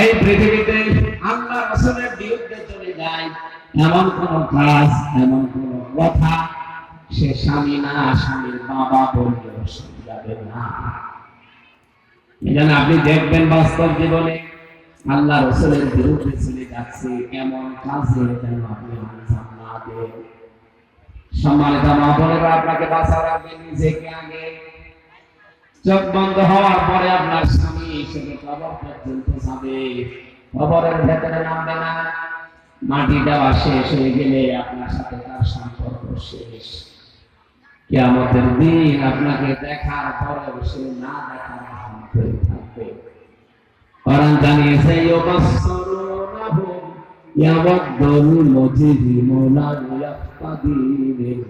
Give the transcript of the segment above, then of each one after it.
এই পৃথিবীতে আল্লাহ রাসূলের বিরুদ্ধে চলে যায়, এমন কোন কাজ, এমন কোন কথা সে স্বামী না, স্বামীর বাবা বললেও যাবে না। আপনি দেখবেন বাস্তব জীবনে আল্লাহ রসুলের বিরুদ্ধে চলে যাচ্ছে, এমন কাজে যেন আপনি সম্মানিত আপনাকে বাঁচা রাখবেন নিজেকে আগে চোখ বন্ধ হওয়ার পরে আপনার স্বামী হিসেবে কবর পর্যন্ত যাবে। কবরের ভেতরে নামবে না। মাটি দেওয়া শেষ হয়ে গেলে আপনার সাথে তার সম্পর্ক শেষ। কিয়ামতের দিন আপনাকে দেখার পরেও সে না দেখার আহ্বান থাকবে। কোরআন জানিয়েছে ইয়াফতাদি মিন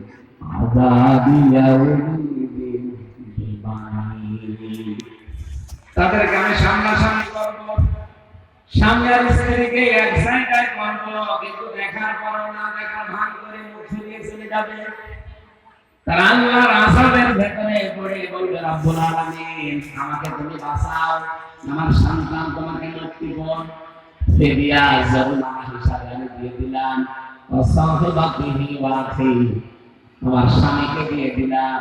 আযাবি ইয়াউমিদিন বিবানি তাদেরকে আমি সামনাসামনি করব সামনে আর স্ত্রীকে এক জায়গায় করব কিন্তু দেখার পরও না দেখার ভান করে মুখ ফিরিয়ে চলে যাবে। তার আল্লাহর আযাবের ভেতরে পড়ে বলবে, রব্বুল আলামিন, আমাকে তুমি বাঁচাও। আমার সন্তান তোমাকে মুক্তি কর ফেরিয়া জরুলা হিসাবে আমি দিয়ে দিলাম। অসাহিবাতিহি ওয়া আখি আমার স্বামীকে দিয়ে দিলাম।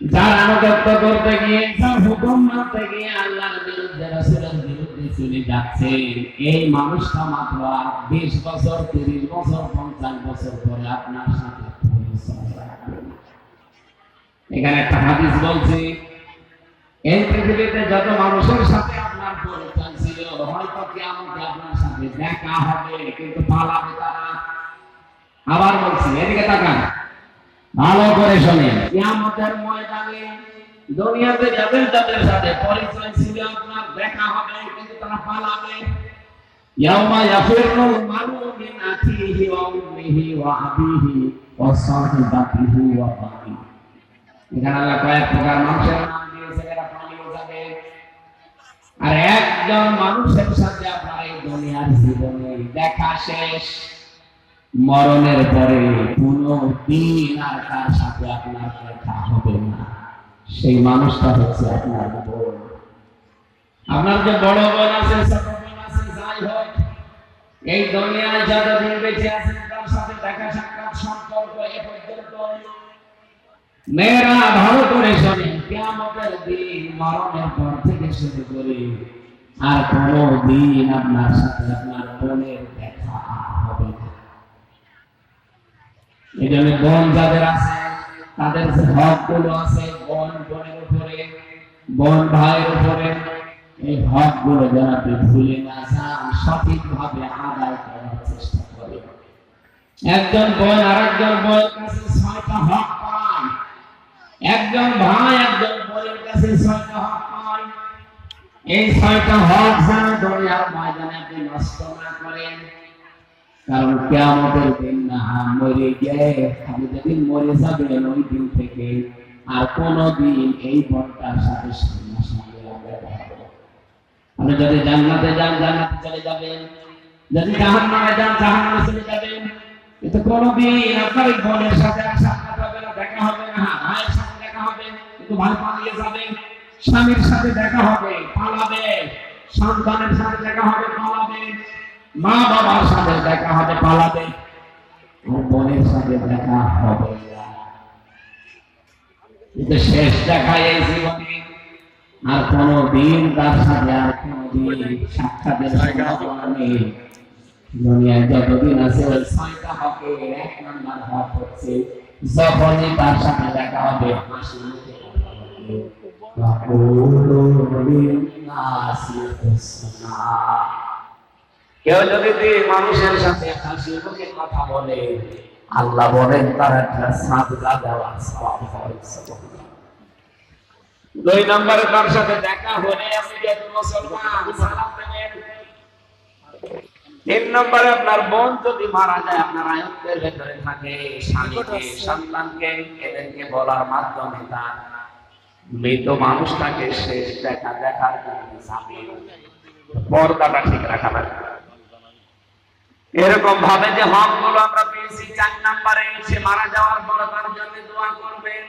যার আনুগত্য করতে গিয়ে, যার হুকুম মানতে গিয়ে আল্লাহর বিরুদ্ধে, রাসূলের বিরুদ্ধে চলে যাচ্ছে, এই মানুষটা মাত্র আর বিশ বছর, তিরিশ বছর, পঞ্চাশ বছর পরে আপনার সাথে। এখানে একটা হাদিস বলছে, এই পৃথিবীতে যত মানুষের সাথে আপনার পরিচয় ছিল, হয়তো কিয়ামতে আপনার সাথে দেখা হবে, কিন্তু পালাবে তারা আবার বলছি, এদিকে তাকান ভালো করে শোনেন। কিয়ামতের ময়দানে দুনিয়াতে যাদের যাদের সাথে পরিচয় ছিল, আপনার দেখা হবে, কিন্তু তারা পালাবে। ইয়াউমা মিন ওয়া উম্মিহি ওয়া আবিহি ওয়া সাহিবাতিহি ওয়া এখানে আল্লাহ কয়েক প্রকার মানুষের নাম দিয়েছে এরা পালিয়ে যাবে। আর একজন মানুষের সাথে আপনার এই দুনিয়ার জীবনে দেখা শেষ। মরণের পরে আর সাথে আপনার দেখা হবে না। সেই মানুষটা হচ্ছে আপনার বোন। আপনার যে বড় বোন আছে এই দুনিয়ায় যতদিন বেঁচে আছেন তার সাথে দেখা সাক্ষাৎ সম্পর্ক এ পর্যন্ত। মেয়েরা ভালো করে শোনে দিন মরণের পর থেকে শুরু করে। আর কোনো দিন আপনার সাথে আপনার বোনের দেখা এই জন্য বোন যাদের আছে, তাদের যে হক আছে বোন বোনের উপরে, বোন ভাইয়ের উপরে। এই হকগুলো যেন আপনি ভুলে না যান সঠিক ভাবে আদায় করার চেষ্টা করে একজন বোন আর একজন বোনের কাছে ছয়টা হক পায়। একজন ভাই, একজন বোনের কাছে ছয়টা হক পায়। এই ছয়টা হক যেন দুনিয়ার ময়দানে আপনি নষ্ট না কারণ কেয়ামতের দিন না, মরে গিয়ে আপনি যেদিন মরে যাবেন ওই দিন থেকে। আর কোনদিন এই বনটার সাথে আপনি যদি জান্নাতে যান, জান্নাতে চলে যাবেন। যদি যান চলে যাবেন। কিন্তু কোনদিন আপনার এই বোনের সাথে আর সাক্ষাৎ হবে না, দেখা হবে না। ভাইয়ের সাথে দেখা হবে, কিন্তু ভাই পালিয়ে যাবে। স্বামীর সাথে দেখা হবে, পালাবে। সন্তানের সাথে দেখা হবে, পালাবে। মা বাবার সাথে দেখা হবে পালাবে আর বোনের সাথে দেখা হবে না। কিন্তু শেষ দেখা এই জীবনে আর কোনো দিন তার সাথে আর কোনো দিন সাক্ষাতের সম্ভাবনা নেই দুনিয়ায় যতদিন আছে ওই ছয়টা হকে এক নাম্বার হক হচ্ছে যখনই তার সাথে দেখা হবে হাসি মুখে কথা বলবে। وقولوا للناس حسنا কেউ যদি মানুষের সাথে হাসি কথা বলে, আল্লাহ বলেন, তার একটা সাদগা দেওয়ার সওয়াব হয়। দুই নম্বরে তার সাথে দেখা হলে আপনি মুসলমান তিন নম্বরে আপনার বোন যদি মারা যায়, আপনার আয়ত্তের ভেতরে থাকে স্বামীকে, সন্তানকে, এদেরকে বলার মাধ্যমে তার মৃত মানুষটাকে শেষ দেখা দেখার জন্য পর্দাটা ঠিক রাখা লাগবে। এরকম ভাবে যে হকগুলো আমরা পেয়েছি, চার নাম্বারে সে মারা যাওয়ার পর তার জন্য দোয়া করবেন।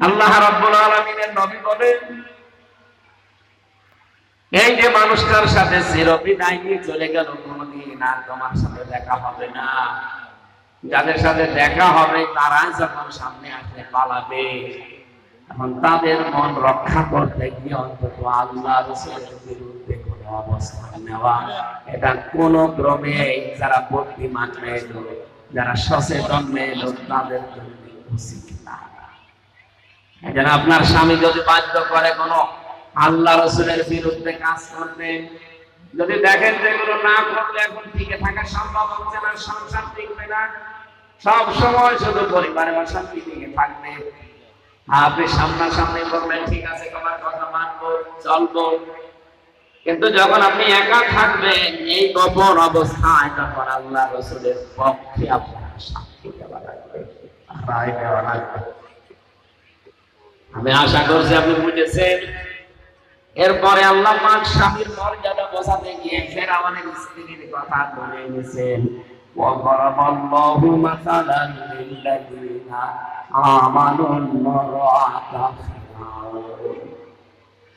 আল্লাহ রাব্বুল আলামিনের নবী বলেন, এই যে মানুষটার সাথে চিরবিদায় নিয়ে চলে গেল, কোনদিন আর তোমার সাথে দেখা হবে না। যাদের সাথে দেখা হবে তারা যখন সামনে আসলে পালাবে। এখন তাদের মন রক্ষা করতে গিয়ে অন্তত আল্লাহ রসুলের অবস্থান নেওয়া এটা কোন ক্রমে যারা বুদ্ধিমান মেয়ে যারা সচেতন মেয়ে তাদের জন্য উচিত না। এই আপনার স্বামী যদি বাধ্য করে কোনো আল্লাহ রসুলের বিরুদ্ধে কাজ করতে, যদি দেখেন যেগুলো না করলে এখন টিকে থাকা সম্ভব হচ্ছে না, সংসার টিকবে না, সব সময় শুধু পরিবারের অশান্তি টিকে থাকবে। আপনি সামনাসামনি বলবেন, ঠিক আছে, তোমার কথা মানবো, চলবো। কিন্তু যখন আপনি একা থাকবেন এই গোপন অবস্থায় তখন আল্লাহ রসুলের পক্ষে আপনার শান্তি দেওয়া লাগবে রায় দেওয়া লাগবে আমি আশা করছি আপনি বুঝেছেন এরপরে আল্লাহ পাক স্বামীর মর্যাদা বোঝাতে গিয়ে ফেরাউনের স্ত্রীর কথা বলে এনেছেন وضرب الله مثلا للذين آمنوا امرأة فرعون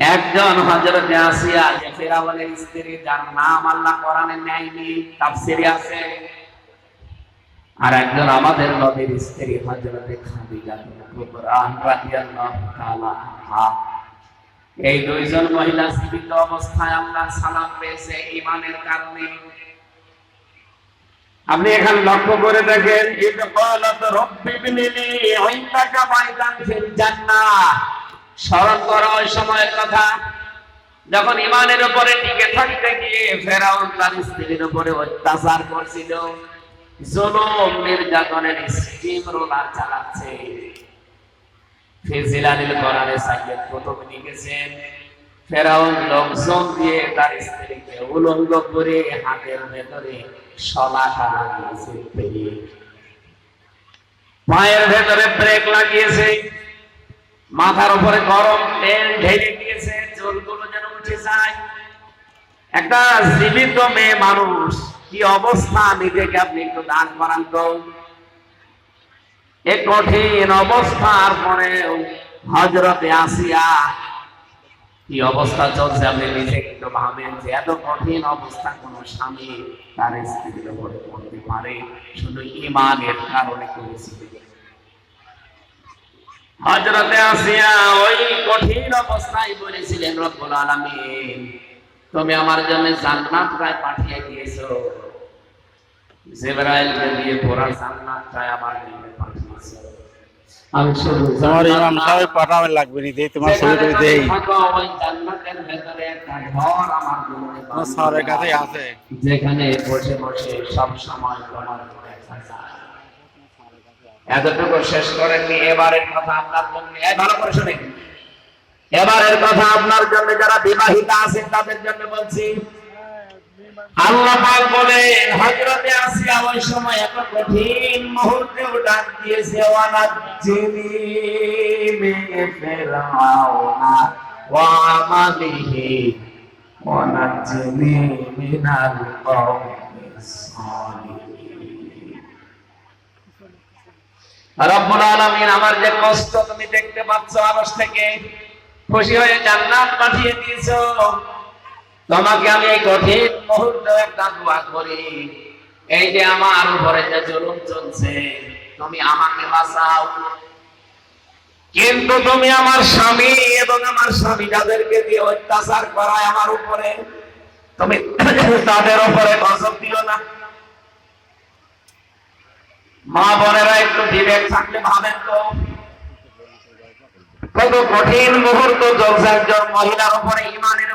একজন হযরতে আসিয়া স্ত্রী যার নাম আল্লাহ কোরআনে নেয়নি আছে। আর একজন আমাদের নবীর স্ত্রী এই দুইজন মহিলা জীবিত অবস্থায় আল্লাহ সালাম পেয়েছে ইমানের কারণে। আপনি এখানে লক্ষ্য করে দেখেন বাইতান ফিল স্মরণ করো ওই সময়ের কথা। যখন ইমানের উপরে টিকে থাকতে গিয়ে ফেরাউন তার স্ত্রীর উপরে অত্যাচার করছিল, জুলুম নির্যাতনের স্টিম রোলার চালাচ্ছে। ফিজিলানিল কোরআনে সাইয়েদ কুতুব লিখেছেন ফেরাউন লোকজন দিয়ে তার স্ত্রীকে উলঙ্গ করে হাতের ভেতরে শলাকা লাগিয়েছে পেরিয়ে। পায়ের ভেতরে ব্রেক লাগিয়েছে। মাথার উপরে গরম তেল ঢেলে দিয়েছে চুলগুলো যেন উঠে যায়। একটা জীবিত মেয়ে মানুষ, কি অবস্থা? নিজেকে আপনি একটু দান করান তো। এ কঠিন অবস্থার পরেও হজরতে আসিয়া কি অবস্থা চলছে আপনি নিজে একটু ভাবেন যে এত কঠিন অবস্থা কোন স্বামী তার স্ত্রীর উপরে করতে পারে? শুধু ইমানের কারণে করেছিল হজরতে আসিয়া ওই কঠিন অবস্থায় বলেছিলেন রব্বুল আলামিন তুমি আমার জন্য জান্নাত প্রায় পাঠিয়ে দিয়েছ। জিবরাইলকে দিয়ে পুরা জান্নাতটাই আমার জন্য পাঠিয়েছো। আমি শুধু তোমার ইমাম সাহেব পাঠাবে লাগবে নি দেই তোমার ছবি টবি দেই। ওই জান্নাতের ভেতরে একটা ঘর আমার জন্য তোমার স্যারের কাছেই আছে। যেখানে বসে বসে সব সময় তোমার। এতটুকু শেষ করেননি। এবারের কথা আপনার জন্য ভালো করে শুনেন। এবারের কথা আপনার জন্য যারা বিবাহিতা আছেন, তাদের জন্য বলছি, আল্লাহ পাক বলেন আসিয়া ওই সময় এত কঠিন মুহূর্তে ডাক দিয়েছে ওয়ানাজ্জিনি মিন রব্বুল আমার যে কষ্ট তুমি দেখতে পাচ্ছ থেকে, খুশি হয়ে জান্নাত পাঠিয়ে তোমাকে আমি এই কঠিন একটা দোয়া করি। এই যে আমার উপরে যে জুলুম চলছে, তুমি আমাকে বাঁচাও। কিন্তু তুমি আমার স্বামী এবং আমার স্বামী যাদেরকে দিয়ে অত্যাচার করায় আমার উপরে, তুমি তাদের উপরে গজব দিও না। মা বোনেরা একটু বিবেক থাকলে ভাবেন তো। কত কঠিন মুহূর্ত একজন মহিলার উপরে ইমানের